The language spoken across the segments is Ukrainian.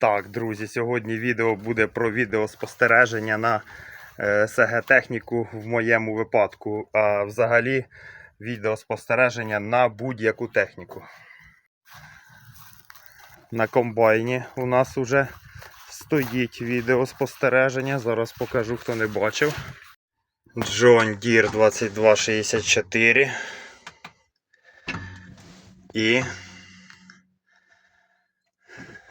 Так, друзі, сьогодні відео буде про відеоспостереження на е, СГ-техніку в моєму випадку, а взагалі відеоспостереження на будь-яку техніку. На комбайні у нас вже стоїть відеоспостереження. Зараз покажу, хто не бачив. John Deere 2264. І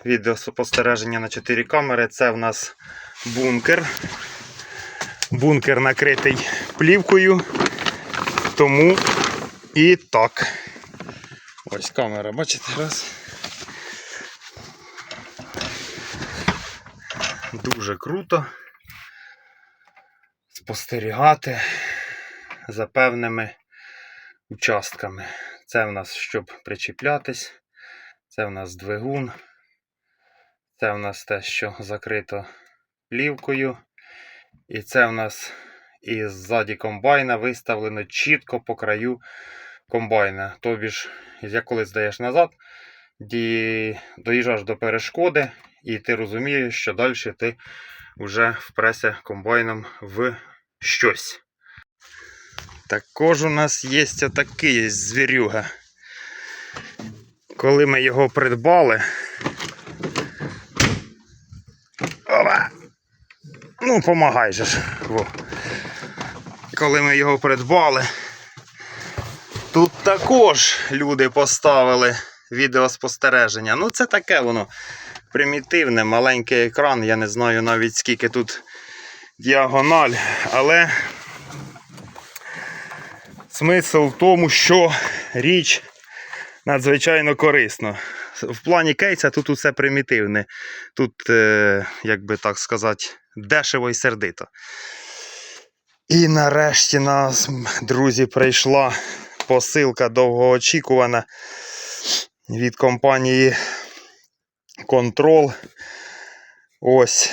відеоспостереження на 4 камери. Це в нас бункер. Бункер накритий плівкою. Тому і так. Ось камера, бачите, раз. Дуже круто спостерігати за певними участками. Це в нас щоб причіплятись. Це в нас двигун. Це в нас те, що закрито плівкою. І це в нас із ззаді комбайна виставлено чітко по краю комбайна. Тобі ж, як коли здаєш назад, доїжджаєш до перешкоди, і ти розумієш, що далі ти вже впреся комбайном в щось. Також у нас є отакий звірюга. Коли ми його придбали. Ну, помагай же ж. Во. Коли ми його придбали, тут також люди поставили відеоспостереження. Ну, це таке воно примітивне, маленький екран. Я не знаю навіть скільки тут діагональ, але смисл в тому, що річ надзвичайно корисна. В плані кейса тут усе примітивне. Тут, е, як би так сказати, дешево і сердито. І нарешті нас, друзі, прийшла посилка довгоочікувана від компанії Control. Ось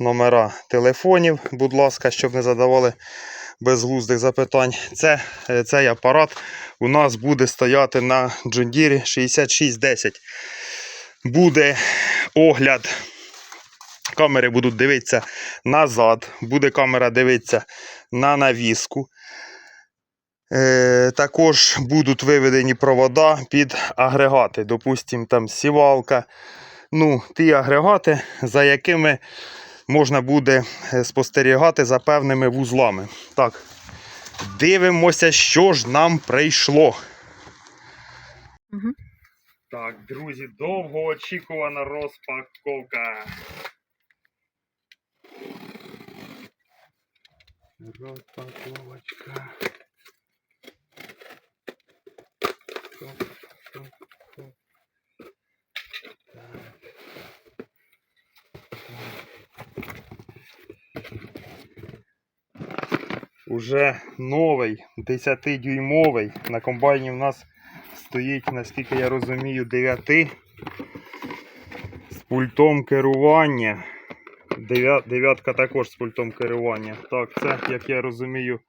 номера телефонів, будь ласка, щоб не задавали безглуздих запитань. Це, е, цей апарат у нас буде стояти на Deere 6610. Буде огляд. Камери будуть дивитися назад, буде камера дивитися на навіску. Е, також будуть виведені провода під агрегати. Допустимо, там сівалка. Ну, ті агрегати, за якими можна буде е, спостерігати за певними вузлами. Так, дивимося, що ж нам прийшло. Мгм. Так, друзі, довгоочікувана розпаковка. Розпаковочка. Так. Уже новий 10-дюймовий. На комбайні в нас стоїть, наскільки я розумію, 9 з пультом керування. Дев'я- Дев'ятка також з пультом керування. Так, це, як я розумію,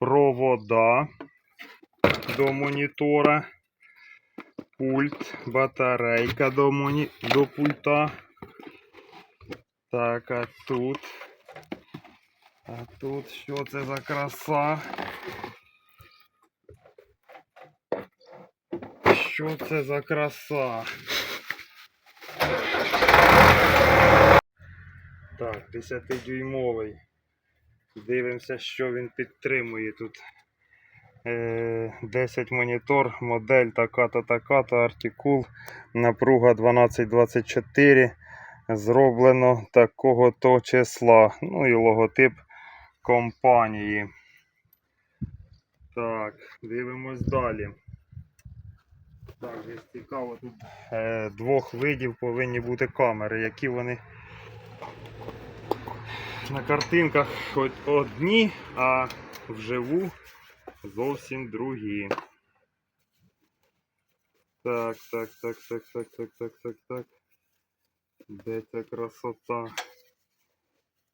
провода до монітора. Пульт, батарейка до, моні... до пульта. Так, а тут. А тут що це за краса? Що це за краса? Так, 10-дюймовий. Дивимося, що він підтримує тут. Е, 10 монітор, модель така-то, така-то, артикул, напруга 1224. Зроблено такого то числа. Ну і логотип компанії. Так, дивимось далі. Так, цікаво, тут е, двох видів повинні бути камери, які вони на картинках хоч одні, а вживу зовсім другі. Так, так, так, так, так, так, так, так, так. Де ця красота?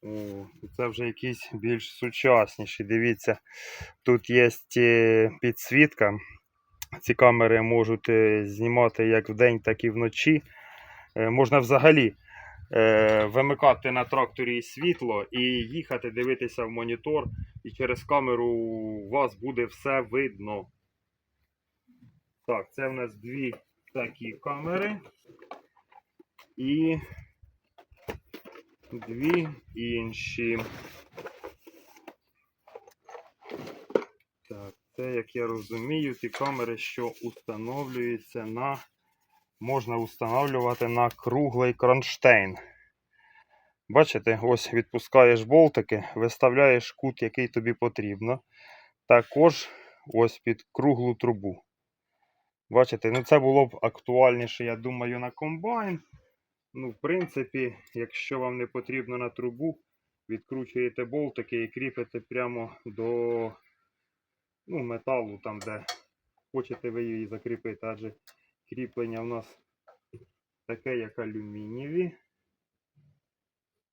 О, це вже якісь більш сучасніші. Дивіться, тут є е, підсвітка. Ці камери можуть е, знімати як вдень, так і вночі. Е, Можна взагалі е, вимикати на тракторі світло і їхати дивитися в монітор, і через камеру у вас буде все видно. Так, це в нас дві такі камери. І дві інші. Так, це, як я розумію, ті камери, що установлюються на. Можна установлювати на круглий кронштейн. Бачите, ось відпускаєш болтики, виставляєш кут, який тобі потрібно. Також ось під круглу трубу. Бачите, ну це було б актуальніше, я думаю, на комбайн. Ну, в принципі, якщо вам не потрібно на трубу, відкручуєте болтики і кріпите прямо до ну, металу, там, де хочете ви її закріпити. Адже кріплення у нас таке, як алюмінієві.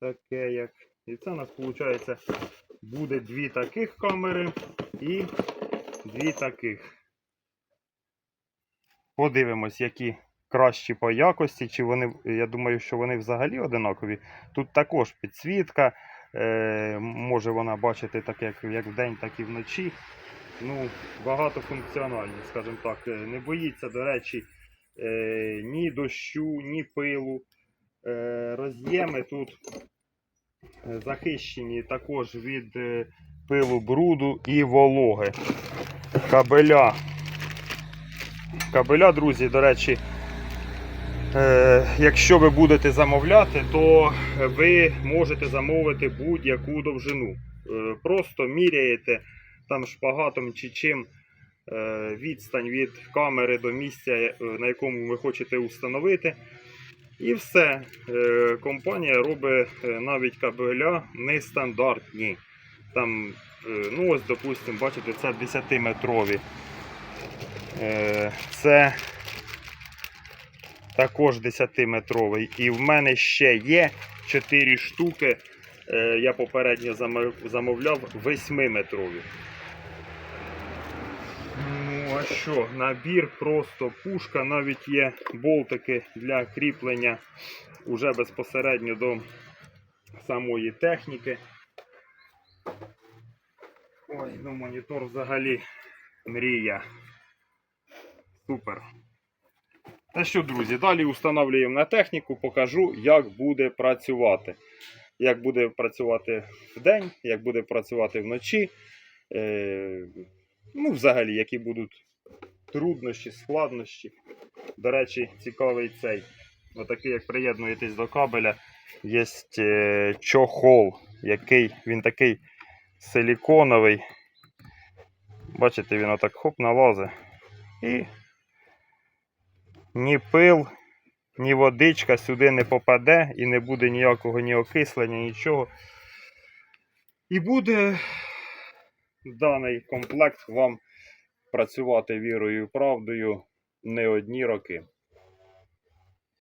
Таке як. І це у нас, виходить, буде дві таких камери і дві таких. Подивимось, які кращі по якості, чи вони, я думаю, що вони взагалі одинакові. Тут також підсвітка. Е, може вона бачити так, як, як вдень, так і вночі. Ну, багатофункціональні, скажімо так. Е, Не боїться, до речі, ні дощу, ні пилу. Е, роз'єми тут е, захищені також від е, пилу, бруду і вологи. Кабеля. Кабеля, друзі, до речі, е, якщо ви будете замовляти, то ви можете замовити будь-яку довжину. Е, просто міряєте там шпагатом чи чим е, відстань від камери до місця, е, на якому ви хочете установити. І все. Е, Компанія робить е, навіть кабеля нестандартні. Там, е, ну ось, допустимо, бачите, це 10-метрові. Е, Це також 10-метровий. І в мене ще є 4 штуки. е, Я попередньо замовляв 8-метрові. А що, набір просто пушка, навіть є болтики для кріплення уже безпосередньо до самої техніки. Ой, ну монітор взагалі мрія. Супер. Та що, друзі, далі встановлюємо на техніку, покажу, як буде працювати. Як буде працювати вдень, як буде працювати вночі. Е, ну, взагалі, які будуть труднощі, складнощі. До речі, цікавий цей. Отакий, як приєднуєтесь до кабеля, є е, чохол, який він такий силіконовий. Бачите, він отак хоп налазить. І ні пил, ні водичка сюди не попаде і не буде ніякого ні окислення, нічого. І буде даний комплект вам працювати вірою і правдою не одні роки.